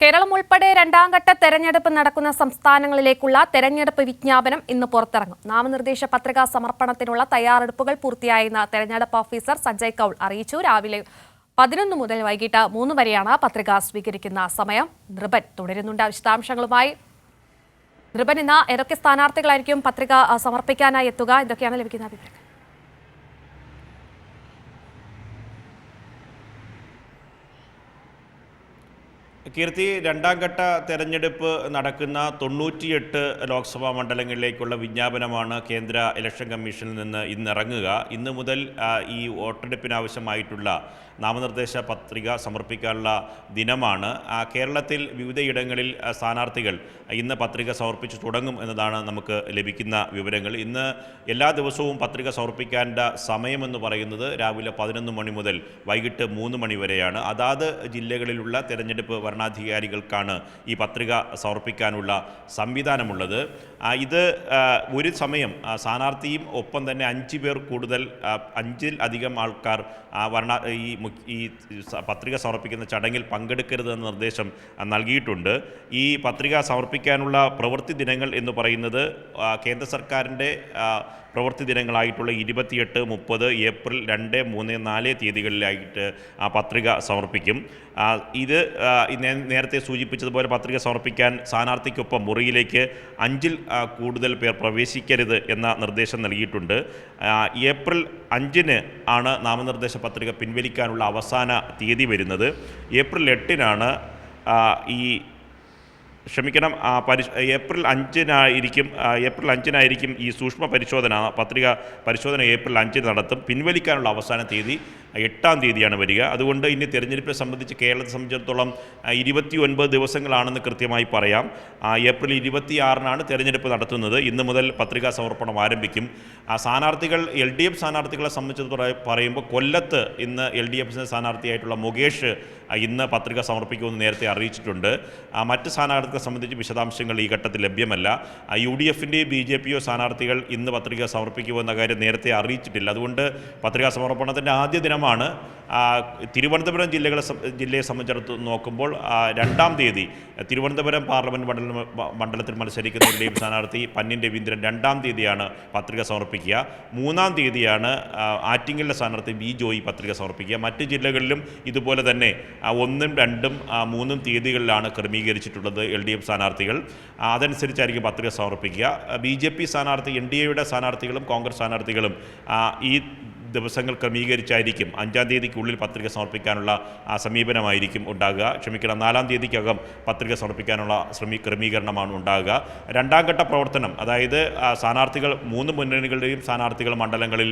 കേരളം ഉൾപ്പെടെ രണ്ടാം ഘട്ട തെരഞ്ഞെടുപ്പ് നടക്കുന്ന സംസ്ഥാനങ്ങളിലേക്കുള്ള തെരഞ്ഞെടുപ്പ് വിജ്ഞാപനം ഇന്ന് പുറത്തിറങ്ങും. നാമനിർദ്ദേശ പത്രികാ സമർപ്പണത്തിനുള്ള തയ്യാറെടുപ്പുകൾ പൂർത്തിയായെന്ന് തെരഞ്ഞെടുപ്പ് ഓഫീസർ സഞ്ജയ് കൌൾ അറിയിച്ചു. രാവിലെ പതിനൊന്ന് മുതൽ വൈകിട്ട് മൂന്ന് വരെയാണ് പത്രിക സ്വീകരിക്കുന്ന സമയം. നൃപൻ തുടരുന്നുണ്ട് വിശദാംശങ്ങളുമായി. നൃപൻ ഇന്ന് ഏതൊക്കെ സ്ഥാനാർത്ഥികളായിരിക്കും പത്രിക സമർപ്പിക്കാനായി എത്തുക? എന്തൊക്കെയാണ് ലഭിക്കുന്ന വിവരങ്ങൾ കീർത്തി രണ്ടാം ഘട്ട തെരഞ്ഞെടുപ്പ് നടക്കുന്ന തൊണ്ണൂറ്റിയെട്ട് ലോക്സഭാ മണ്ഡലങ്ങളിലേക്കുള്ള വിജ്ഞാപനമാണ് കേന്ദ്ര ഇലക്ഷൻ കമ്മീഷനിൽ നിന്ന് ഇന്നിറങ്ങുക. ഇന്ന് മുതൽ ഈ വോട്ടെടുപ്പിനാവശ്യമായിട്ടുള്ള നാമനിർദ്ദേശ പത്രിക സമർപ്പിക്കാനുള്ള ദിനമാണ്. കേരളത്തിൽ വിവിധയിടങ്ങളിൽ സ്ഥാനാർത്ഥികൾ ഇന്ന് പത്രിക സമർപ്പിച്ചു തുടങ്ങും എന്നതാണ് നമുക്ക് ലഭിക്കുന്ന വിവരങ്ങൾ. ഇന്ന് എല്ലാ ദിവസവും പത്രിക സമർപ്പിക്കേണ്ട സമയമെന്ന് പറയുന്നത് രാവിലെ പതിനൊന്ന് മണി മുതൽ വൈകിട്ട് മൂന്ന് മണി വരെയാണ്. അതാത് ജില്ലകളിലുള്ള തെരഞ്ഞെടുപ്പ് വരണാധികാരികൾക്കാണ് ഈ പത്രിക സമർപ്പിക്കാനുള്ള സംവിധാനമുള്ളത്. ഇത് ഒരു സമയം സ്ഥാനാർത്ഥിയും ഒപ്പം തന്നെ അഞ്ച് പേർ കൂടുതൽ അഞ്ചിൽ അധികം ആൾക്കാർ വരണ ഈ ഈ പത്രിക സമർപ്പിക്കുന്ന ചടങ്ങിൽ പങ്കെടുക്കരുതെന്ന നിർദ്ദേശം നൽകിയിട്ടുണ്ട്. ഈ പത്രിക സമർപ്പിക്കാനുള്ള പ്രവൃത്തി ദിനങ്ങൾ എന്ന് പറയുന്നത് കേന്ദ്ര സർക്കാരിന്റെ പ്രവൃത്തി ദിനങ്ങളായിട്ടുള്ള ഇരുപത്തിയെട്ട് മുപ്പത് ഏപ്രിൽ രണ്ട് മൂന്ന് നാല് തീയതികളിലായിട്ട് ആ പത്രിക സമർപ്പിക്കും. ഇത് നേരത്തെ സൂചിപ്പിച്ചതുപോലെ പത്രിക സമർപ്പിക്കാൻ സ്ഥാനാർത്ഥിക്കൊപ്പം മുറിയിലേക്ക് അഞ്ചിൽ കൂടുതൽ പേർ പ്രവേശിക്കരുത് എന്ന നിർദ്ദേശം നൽകിയിട്ടുണ്ട്. ഏപ്രിൽ അഞ്ചിന് ആണ് നാമനിർദ്ദേശ പത്രിക പിൻവലിക്കാനുള്ള അവസാന തീയതി വരുന്നത്. ഏപ്രിൽ എട്ടിനാണ് ഈ ക്ഷമിക്കണം ആ, പരിശ് ഏപ്രിൽ അഞ്ചിനായിരിക്കും ഏപ്രിൽ അഞ്ചിനായിരിക്കും ഈ സൂക്ഷ്മ പരിശോധന പത്രിക പരിശോധന ഏപ്രിൽ അഞ്ചിന് നടത്തും. പിൻവലിക്കാനുള്ള അവസാന തീയതി എട്ടാം തീയതിയാണ് വരിക. അതുകൊണ്ട് ഇനി തിരഞ്ഞെടുപ്പിനെ സംബന്ധിച്ച് കേരളത്തെ സംബന്ധിച്ചിടത്തോളം ഇരുപത്തി ഒൻപത് ദിവസങ്ങളാണെന്ന് കൃത്യമായി പറയാം. ഏപ്രിൽ ഇരുപത്തിയാറിനാണ് തിരഞ്ഞെടുപ്പ് നടത്തുന്നത്. ഇന്ന് മുതൽ പത്രികാ സമർപ്പണം ആരംഭിക്കും. ആ സ്ഥാനാർത്ഥികൾ എൽ ഡി എഫ് സ്ഥാനാർത്ഥികളെ സംബന്ധിച്ച് പറയുമ്പോൾ കൊല്ലത്ത് ഇന്ന് എൽ ഡി എഫ് സ്ഥാനാർത്ഥിയായിട്ടുള്ള മുകേഷ് ഇന്ന് പത്രിക സമർപ്പിക്കുമെന്ന് നേരത്തെ അറിയിച്ചിട്ടുണ്ട്. മറ്റ് സ്ഥാനാർത്ഥികളെ സംബന്ധിച്ച് വിശദാംശങ്ങൾ ഈ ഘട്ടത്തിൽ ലഭ്യമല്ല. യു ഡി എഫിന്റെയും ബി ജെ പിയോ സ്ഥാനാർത്ഥികൾ ഇന്ന് പത്രിക സമർപ്പിക്കുമെന്ന കാര്യം നേരത്തെ അറിയിച്ചിട്ടില്ല. അതുകൊണ്ട് പത്രികാ സമർപ്പണത്തിന്റെ ആദ്യ ദിനമാണ്. തിരുവനന്തപുരം ജില്ലകളെ ജില്ലയെ സംബന്ധിച്ചിടത്ത് നോക്കുമ്പോൾ രണ്ടാം തീയതി തിരുവനന്തപുരം പാർലമെന്റ് മണ്ഡലം മണ്ഡലത്തിൽ മത്സരിക്കുന്ന എൽ സ്ഥാനാർത്ഥി പന്നിൻ രവീന്ദ്രൻ രണ്ടാം തീയതിയാണ് പത്രിക സമർപ്പിക്കുക. മൂന്നാം തീയതിയാണ് ആറ്റിങ്ങലിലെ സ്ഥാനാർത്ഥി വി ജോയി പത്രിക സമർപ്പിക്കുക. മറ്റ് ജില്ലകളിലും ഇതുപോലെ തന്നെ ഒന്നും രണ്ടും മൂന്നും തീയതികളിലാണ് ക്രമീകരിച്ചിട്ടുള്ളത് എൽ ഡി എഫ് സ്ഥാനാർത്ഥികൾ. അതനുസരിച്ചായിരിക്കും പത്രിക സമർപ്പിക്കുക. ബി ജെ പി സ്ഥാനാർത്ഥി എൻ ഡി എയുടെ സ്ഥാനാർത്ഥികളും കോൺഗ്രസ് സ്ഥാനാർത്ഥികളും ഈ ദിവസങ്ങൾ ക്രമീകരിച്ചായിരിക്കും. അഞ്ചാം തീയതിക്കുള്ളിൽ പത്രിക സമർപ്പിക്കാനുള്ള സമീപനമായിരിക്കും ഉണ്ടാകുക. ക്ഷമിക്കണം നാലാം തീയതിക്കകം പത്രിക സമർപ്പിക്കാനുള്ള ശ്രമി ക്രമീകരണമാണ് ഉണ്ടാകുക. രണ്ടാം ഘട്ട പ്രവർത്തനം അതായത് സ്ഥാനാർത്ഥികൾ മൂന്ന് മുന്നണികളുടെയും സ്ഥാനാർത്ഥികൾ മണ്ഡലങ്ങളിൽ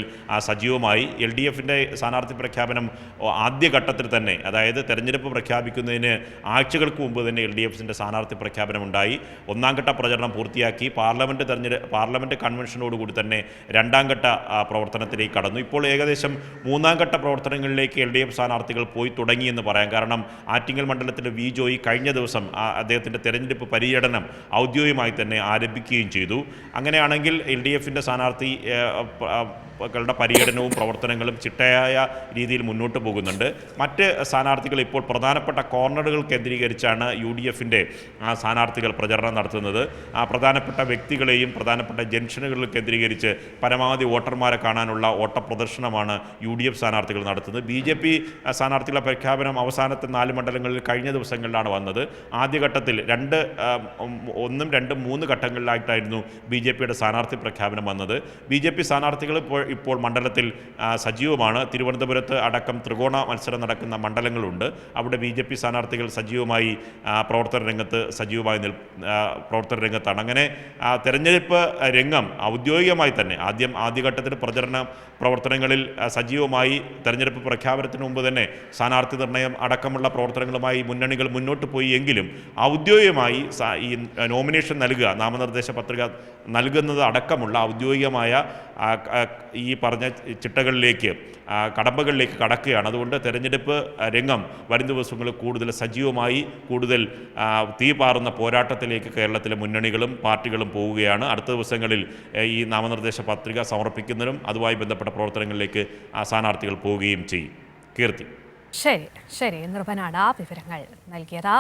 സജീവമായി. എൽ ഡി എഫിന്റെ സ്ഥാനാർത്ഥി പ്രഖ്യാപനം ആദ്യഘട്ടത്തിൽ തന്നെ അതായത് തെരഞ്ഞെടുപ്പ് പ്രഖ്യാപിക്കുന്നതിന് ആഴ്ചകൾക്ക് മുമ്പ് തന്നെ എൽ ഡി എഫിന്റെ സ്ഥാനാർത്ഥി പ്രഖ്യാപനം ഉണ്ടായി. ഒന്നാം ഘട്ട പ്രചരണം പൂർത്തിയാക്കി. പാർലമെന്റ് തെരഞ്ഞെടുപ്പ് പാർലമെന്റ് കൺവെൻഷനോടുകൂടി തന്നെ രണ്ടാം ഘട്ട പ്രവർത്തനത്തിലേക്ക് കടന്നു. ഇപ്പോൾ ഏകദേശം മൂന്നാം ഘട്ട പ്രവർത്തനങ്ങളിലേക്ക് എൽ ഡി എഫ് സ്ഥാനാർത്ഥികൾ പോയി തുടങ്ങിയെന്ന് പറയാം. കാരണം ആറ്റിങ്ങൽ മണ്ഡലത്തിലെ വി ജോയി കഴിഞ്ഞ ദിവസം അദ്ദേഹത്തിന്റെ തെരഞ്ഞെടുപ്പ് പര്യടനം ഔദ്യോഗികമായി തന്നെ ആരംഭിക്കുകയും ചെയ്തു. അങ്ങനെയാണെങ്കിൽ എൽ ഡി എഫിന്റെ സ്ഥാനാർത്ഥി കളുടെ പര്യടനവും പ്രവർത്തനങ്ങളും ചിട്ടയായ രീതിയിൽ മുന്നോട്ട് പോകുന്നുണ്ട്. മറ്റ് സ്ഥാനാർത്ഥികൾ ഇപ്പോൾ പ്രധാനപ്പെട്ട കോർണറുകൾ കേന്ദ്രീകരിച്ചാണ് യു ഡി എഫിന്റെ സ്ഥാനാർത്ഥികൾ പ്രചരണം നടത്തുന്നത്. ആ പ്രധാനപ്പെട്ട വ്യക്തികളെയും പ്രധാനപ്പെട്ട ജംഗ്ഷനുകളിൽ കേന്ദ്രീകരിച്ച് പരമാവധി വോട്ടർമാരെ കാണാനുള്ള ഓട്ടപ്രദർശനമാണ് യു ഡി എഫ് സ്ഥാനാർത്ഥികൾ നടത്തുന്നത്. ബി ജെ പി സ്ഥാനാർത്ഥികളുടെ പ്രഖ്യാപനം അവസാനത്തെ നാല് മണ്ഡലങ്ങളിൽ കഴിഞ്ഞ ദിവസങ്ങളിലാണ് വന്നത്. ആദ്യഘട്ടത്തിൽ രണ്ട് ഒന്നും രണ്ടും മൂന്ന് ഘട്ടങ്ങളിലായിട്ടായിരുന്നു ബി ജെ പിയുടെ സ്ഥാനാർത്ഥി പ്രഖ്യാപനം വന്നത്. ബി ജെ പി സ്ഥാനാർത്ഥികൾ ഇപ്പോൾ ഇപ്പോൾ മണ്ഡലത്തിൽ സജീവമാണ്. തിരുവനന്തപുരത്ത് അടക്കം ത്രികോണ മത്സരം നടക്കുന്ന മണ്ഡലങ്ങളുണ്ട്. അവിടെ ബി ജെ പി സ്ഥാനാർത്ഥികൾ സജീവമായി പ്രവർത്തന രംഗത്ത് സജീവമായി നിൽ പ്രവർത്തന രംഗത്താണ്. അങ്ങനെ തെരഞ്ഞെടുപ്പ് രംഗം ഔദ്യോഗികമായി തന്നെ ആദ്യം ആദ്യഘട്ടത്തിൽ പ്രചരണ പ്രവർത്തനങ്ങളിൽ സജീവമായി തെരഞ്ഞെടുപ്പ് പ്രഖ്യാപനത്തിന് മുമ്പ് തന്നെ സ്ഥാനാർത്ഥി നിർണയം അടക്കമുള്ള പ്രവർത്തനങ്ങളുമായി മുന്നണികൾ മുന്നോട്ട് പോയി എങ്കിലും ഔദ്യോഗികമായി ഈ നോമിനേഷൻ നൽകുക നാമനിർദ്ദേശ പത്രിക നൽകുന്നത് അടക്കമുള്ള ഔദ്യോഗികമായ ഈ പറഞ്ഞ ചിട്ടകളിലേക്ക് കടമ്പകളിലേക്ക് കടക്കുകയാണ്. അതുകൊണ്ട് തെരഞ്ഞെടുപ്പ് രംഗം വരും ദിവസങ്ങളിൽ കൂടുതൽ സജീവമായി കൂടുതൽ തീ പാറുന്ന പോരാട്ടത്തിലേക്ക് കേരളത്തിലെ മുന്നണികളും പാർട്ടികളും പോവുകയാണ്. അടുത്ത ദിവസങ്ങളിൽ ഈ നാമനിർദ്ദേശ പത്രിക സമർപ്പിക്കുന്നതിനും അതുമായി ബന്ധപ്പെട്ട പ്രവർത്തനങ്ങളിലേക്ക് സ്ഥാനാർത്ഥികൾ പോവുകയും ചെയ്യും. കീർത്തി. ശരി ശരി. നിർഭനാട വിവരങ്ങൾ നൽകിയത്